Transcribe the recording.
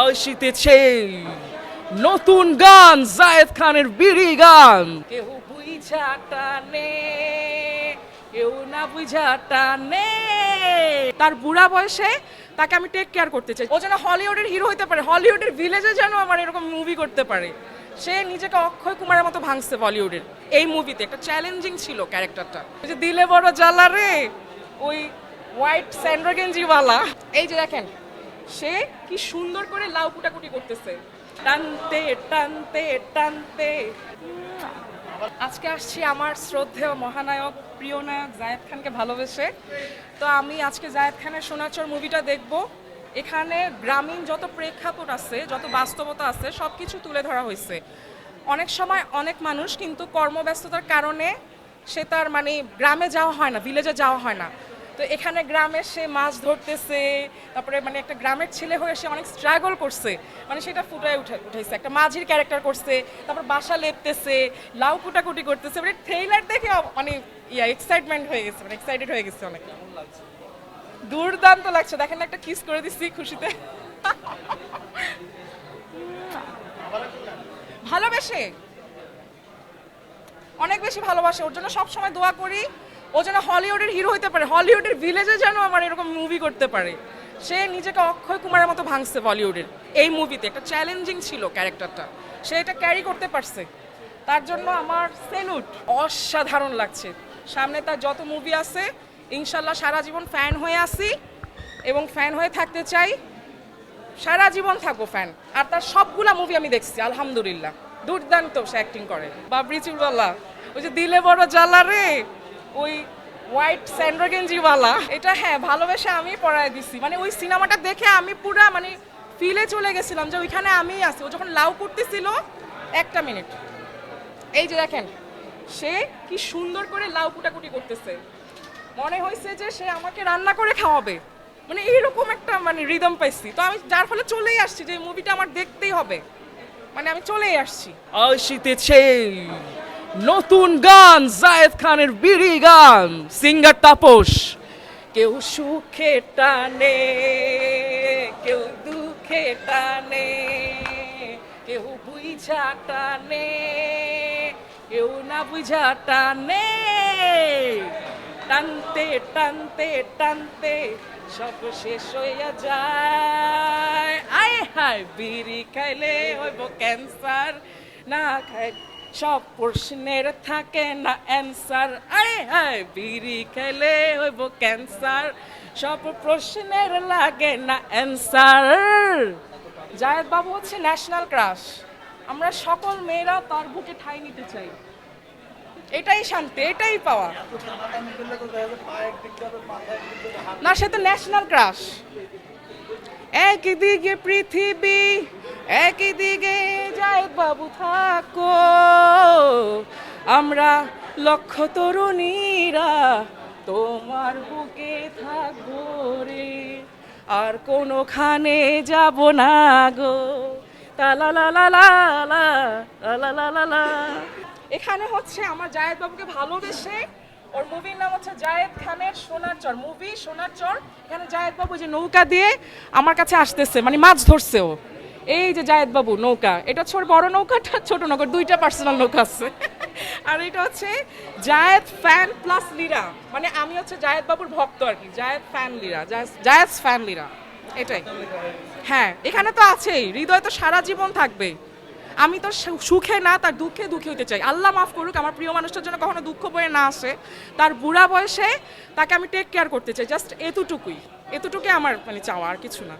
আসিতেছে নতুন গান জায়েদ খানের বিড়ি গান। কেউ বুঝা টানে কেউ না বুঝা টানে। তার বুড়া বয়সে তাকে আমি টেক কেয়ার করতে চাই। ও যেন হলিউডের হিরো হতে পারে, হলিউডের ভিলেজে যেন আমার এরকম মুভি করতে পারে। সে নিজেকে অক্ষয় কুমারের মতো ভাঙছে বলিউডের। এই মুভিতে একটা চ্যালেঞ্জিং ছিল ক্যারেক্টারটা ওই যে দিলে বড় জ্বালা রে, ওই হোয়াইট স্যান্ড্রা গেঞ্জিওয়ালা। এই যে দেখেন সে কি সুন্দর করে লাউ কুটাকুটি করতেছে। টানতে টানতে টানতে। আজকে আসছি আমার শ্রদ্ধেয় মহানায়ক প্রিয় নায়ক জায়েদ খানকে ভালোবেসে। তো আমি আজকে জায়েদ খানের সোনাচর মুভিটা দেখব। এখানে গ্রামীণ যত প্রেক্ষাপট আছে, যত বাস্তবতা আছে সব কিছু তুলে ধরা হয়েছে। অনেক সময় অনেক মানুষ কিন্তু কর্মব্যস্ততার কারণে সে তার মানে গ্রামে যাওয়া হয় না ভিলেজে যাওয়া হয় না। তো এখানে গ্রামে সে মাছ ধরতেছে তারপরে মানে একটা গ্রামের ছেলে হয়ে সে অনেক স্ট্রাগল করছে। মানে সেটা ফুটায় উঠে উঠেছে একটা মাঝির ক্যারেক্টার করছে তারপর বাসা লেপতেছে লাউ কুটাকুটি করতেছে মানে ট্রেইলার দেখে মানে ইয়া এক্সাইটমেন্ট হয়ে গেছে মানে এক্সাইটেড হয়ে গেছে অনেক। দুর্দান্ত লাগছে দেখেন একটা কিস করে দিচ্ছি খুশিতে। ভালোবেসে। অনেক বেশি ভালোবাসে ওর জন্য সব সময় দোয়া করি। ও যেন হলিউডের হিরো হতে পারে, হলিউডের ভিলেজে যেন আমার এরকম মুভি করতে পারে। সে নিজেকে অক্ষয় কুমারের মতো ভাঙছে বলিউডের এই মুভিতে একটা চ্যালেঞ্জিং ছিল ক্যারেক্টারটা সে এটা ক্যারি করতে পারছে। তার জন্য আমার সেলুট অসাধারণ লাগছে। সামনে তার যত মুভি আছে, ইনশাল্লাহ সারা জীবন ফ্যান হয়ে আসি এবং ফ্যান হয়ে থাকতে চাই। সারা জীবন থাকব ফ্যান আর তার সবগুলা মুভি আমি দেখছি, আলহামদুলিল্লাহ। দুর্দান্ত সে অ্যাক্টিং করে। বাবরি চুলওয়ালা, ওই যে দিলে বড় জ্বালা রে। ওই হোয়াইট স্যান্ড্রা গেঞ্জিওয়ালা। এটা হ্যাঁ ভালোবেসে আমি পড়ায় দিছি। মানে ওই সিনেমাটা দেখে আমি পুরা মানে ফিলে চলে গেছিলাম যে ওইখানে আমি আছি। ও যখন লাউ করতেছিল একটা মিনিট। এই যে দেখেন, সে কি সুন্দর করে লাউ কুটাকুটি করতেছে। মনে হয়েছে যে সে আমাকে রান্না করে খাওয়াবে। মানে এইরকম একটা মানে রিদম পাইছি। তো আমি যার ফলে চলেই আসছি যে মুভিটা আমার দেখতেই হবে। মানে আমি চলেই আসছি। আসিতেছে নতুন গান, জায়েদ খানের বিড়ি গান, সিঙ্গার তাপস। কেউ সুখে টানে, কেউ দুঃখে টানে, কেউ বুঝা টানে, কেউ না বুঝা টানে। টানতে টানতে টানতে সব শেষ হইয়া যায়। আয় হায়, বিড়ি খাইলে হইব ক্যান্সার, না খাই সব প্রশ্নের থাকে না অ্যান্সার আয় হায়, বিড়ি খেলে হইব ক্যান্সার সব প্রশ্নের লাগে না অ্যান্সার জায়েদ বাবু হচ্ছে ন্যাশনাল ক্রাশ আমরা সকল মেয়েরা তার বুকে ঠাই নিতে চাই। এটাই শান্তি, এটাই পাওয়া না, সে তো ন্যাশনাল ক্রাশ একদিকে পৃথিবী একদিকে জায়েদ বাবু থাকো। আমরা লক্ষ তরুণীরা তোমার বুকে থাকব রে। আর কোনোখানে যাব না গো। লা লা লা লা এখানে হচ্ছে আমার জায়েদ বাবুকে ভালোবেসে। ওর মুভির নাম হচ্ছে জায়েদ খানের সোনার চর। মুভি সোনার চর। এখানে জায়েদ বাবু যে নৌকা দিয়ে আমার কাছে আসতেছে মানে মাছ ধরছে ও। এই যে জায়েদ বাবু, নৌকা। এটা হচ্ছে বড় নৌকাটা ছোট নৌকা, দুইটা পার্সোনাল নৌকা আছে। আর এটা হচ্ছে জায়েদ ফ্যান প্লাস লিরা মানে আমি হচ্ছে জায়েদ বাবুর ভক্ত আর কি, জায়েদ ফ্যান লিরা জায়েদ ফ্যান লিরা এটাই। হ্যাঁ এখানে তো আছেই, হৃদয় তো সারা জীবন থাকবে। আমি তো সুখে না, তার দুঃখে দুঃখী হতে চাই। আল্লাহ মাফ করুক, আমার প্রিয় মানুষটার জন্য কখনো দুঃখ বয়ে না আসে। তার বুড়া বয়সে তাকে আমি টেক কেয়ার করতে চাই জাস্ট এতটুকুই। এতটুকুই আমার মানে চাওয়া, আর কিছু না।